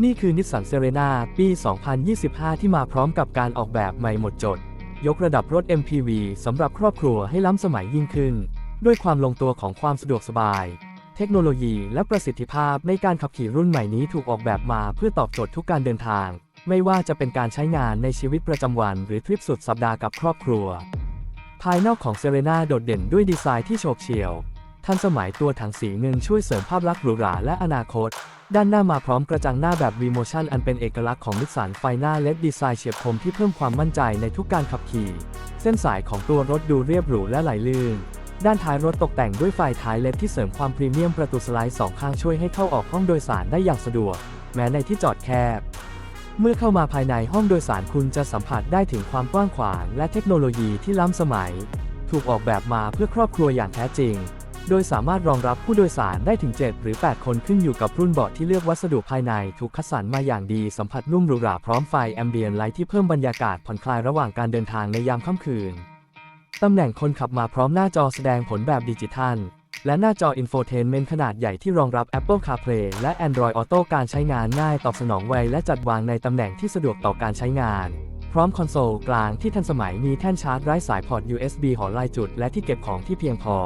นี่คือนิสสันเซเรนาปี 2025 ที่มาพร้อมกับการออกแบบใหม่หมดจด ยกระดับรถ MPV สำหรับครอบครัวให้ล้ำสมัยยิ่งขึ้น ด้วยความลงตัวของความสะดวกสบาย เทคโนโลยีและประสิทธิภาพในการขับขี่รุ่นใหม่นี้ถูกออกแบบมาเพื่อตอบโจทย์ทุกการเดินทาง ไม่ว่าจะเป็นการใช้งานในชีวิตประจำวัน หรือทริปสุดสัปดาห์กับครอบครัว ภายนอกของเซเรนาโดดเด่นด้วยดีไซน์ที่โฉบเฉี่ยว ทันสมัยตัวถังสีเงินช่วยเสริมภาพลักษณ์หรูหราและอนาคต ด้านหน้ามาพร้อมกระจังหน้าแบบ V-Motion อันเป็นเอกลักษณ์ของนิสสันไฟหน้าเล็ดดีไซน์เฉียบคมที่เพิ่มความมั่นใจในทุกการขับขี่ เส้นสายของตัวรถดูเรียบหรูและไหลลื่นด้านท้ายรถตกแต่งด้วยไฟท้ายเล็ดที่เสริมความพรีเมียมประตูสไลด์สองข้างช่วยให้เข้าออกห้องโดยสารได้อย่างสะดวก แม้ในที่จอดแคบ เมื่อเข้ามาภายในห้องโดยสารคุณจะสัมผัสได้ถึงความกว้างขวางและเทคโนโลยีที่ล้ำสมัย ถูกออกแบบมาเพื่อครอบครัวอย่างแท้จริง โดยสามารถรองรับผู้โดยสารได้ถึง 7 หรือ 8 คนขึ้นอยู่กับรุ่นเบาะที่เลือกวัสดุภายในถูกคัดสรรมาอย่างดีสัมผัสนุ่มหรูหราพร้อมไฟแอมเบียนไลท์ที่เพิ่มบรรยากาศผ่อนคลายระหว่างการเดินทางในยามค่ำคืน ตำแหน่งคนขับมาพร้อมหน้าจอแสดงผลแบบดิจิทัล และหน้าจออินโฟเทนเมนต์ขนาดใหญ่ที่รองรับ Apple CarPlay และ Android Auto การใช้งานง่ายตอบสนองไวและจัดวางในตำแหน่งที่สะดวกต่อการใช้งานพร้อมคอนโซลกลางที่ทันสมัยมีแท่นชาร์จไร้สายพอร์ต USB หอลายจุด และที่เก็บของที่เพียงพอ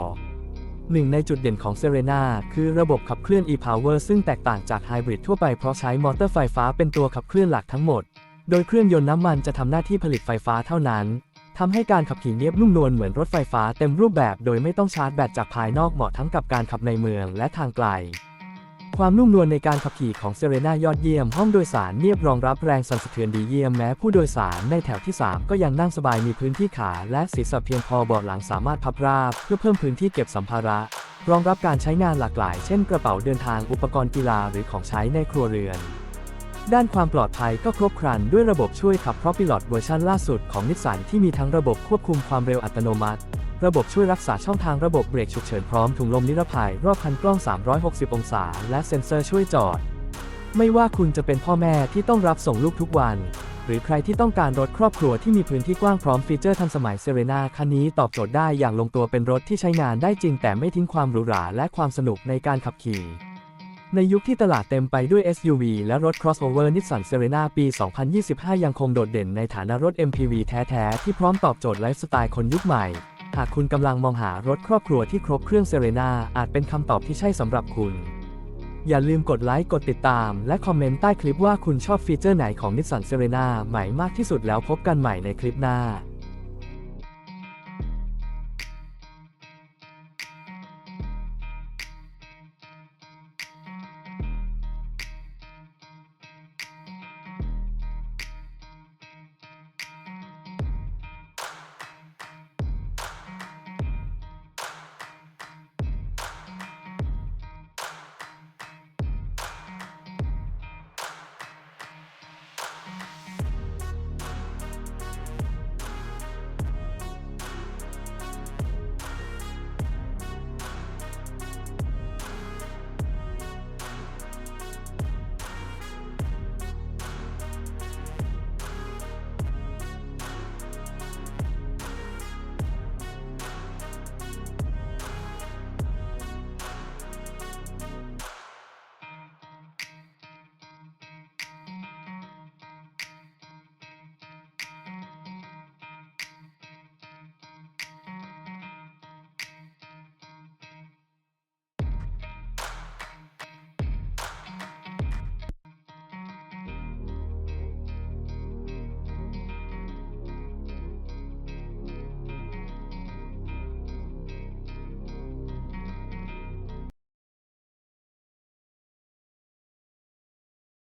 หนึ่งในจุดเด่นของ Serena คือระบบขับเคลื่อน e-power ซึ่งแตกต่างจากไฮบริดทั่วไปเพราะใช้มอเตอร์ไฟฟ้าเป็นตัวขับเคลื่อนหลักทั้งหมด โดยเครื่องยนต์น้ำมันจะทำหน้าที่ผลิตไฟฟ้าเท่านั้นทำให้การขับขี่เนียบนุ่มนวลเหมือนรถไฟฟ้าเต็มรูปแบบ โดยไม่ต้องชาร์จแบตจากภายนอกเหมาะทั้งกับการขับในเมืองและทางไกล ความนุ่มนวลในการขับขี่ของเซเรนายอดเยี่ยม ห้องโดยสารเนียบรองรับแรงสั่นสะเทือนดีเยี่ยมแม้ผู้โดยสารในแถวที่ 3 ก็ยังนั่งสบายมีพื้นที่ขาและศีรษะเพียงพอเบาะหลังสามารถพับราบ เพื่อเพิ่มพื้นที่เก็บสัมภาระ รองรับการใช้งานหลากหลาย เช่นกระเป๋าเดินทางอุปกรณ์กีฬาหรือของใช้ในครัวเรือน ด้านความปลอดภัยก็ครบครันด้วยระบบช่วยขับ Propilot เวอร์ชันล่าสุดของนิสสันที่มีทั้งระบบควบคุมความเร็วอัตโนมัติ ระบบช่วยรักษาช่องทางระบบเบรกฉุกเฉินพร้อมถุงลมนิรภัยรอบคันกล้อง 360 องศา และเซ็นเซอร์ช่วยจอด ไม่ว่าคุณจะเป็นพ่อแม่ที่ต้องรับส่งลูกทุกวัน หรือใครที่ต้องการรถครอบครัวที่มีพื้นที่กว้างพร้อมฟีเจอร์ทันสมัยเซเรนาคันนี้ตอบโจทย์ได้อย่างลงตัวเป็นรถที่ใช้งานได้จริง แต่ไม่ทิ้งความหรูหราและความสนุกในการขับขี่ในยุคที่ตลาดเต็มไปด้วย SUV และรถ crossover Nissan Serena ปี 2025 ยังคงโดดเด่นในฐานะรถ MPV แท้ ๆ ที่พร้อมตอบโจทย์ไลฟ์สไตล์คนยุคใหม่ หากคุณกำลังมองหารถครอบครัวที่ครบเครื่องเซเรนาอาจเป็นคำตอบที่ใช่สำหรับคุณ อย่าลืมกดไลค์กดติดตาม และคอมเมนต์ใต้คลิปว่าคุณชอบฟีเจอร์ไหนของ Nissan Serena ใหม่มากที่สุดแล้วพบกันใหม่ในคลิปหน้า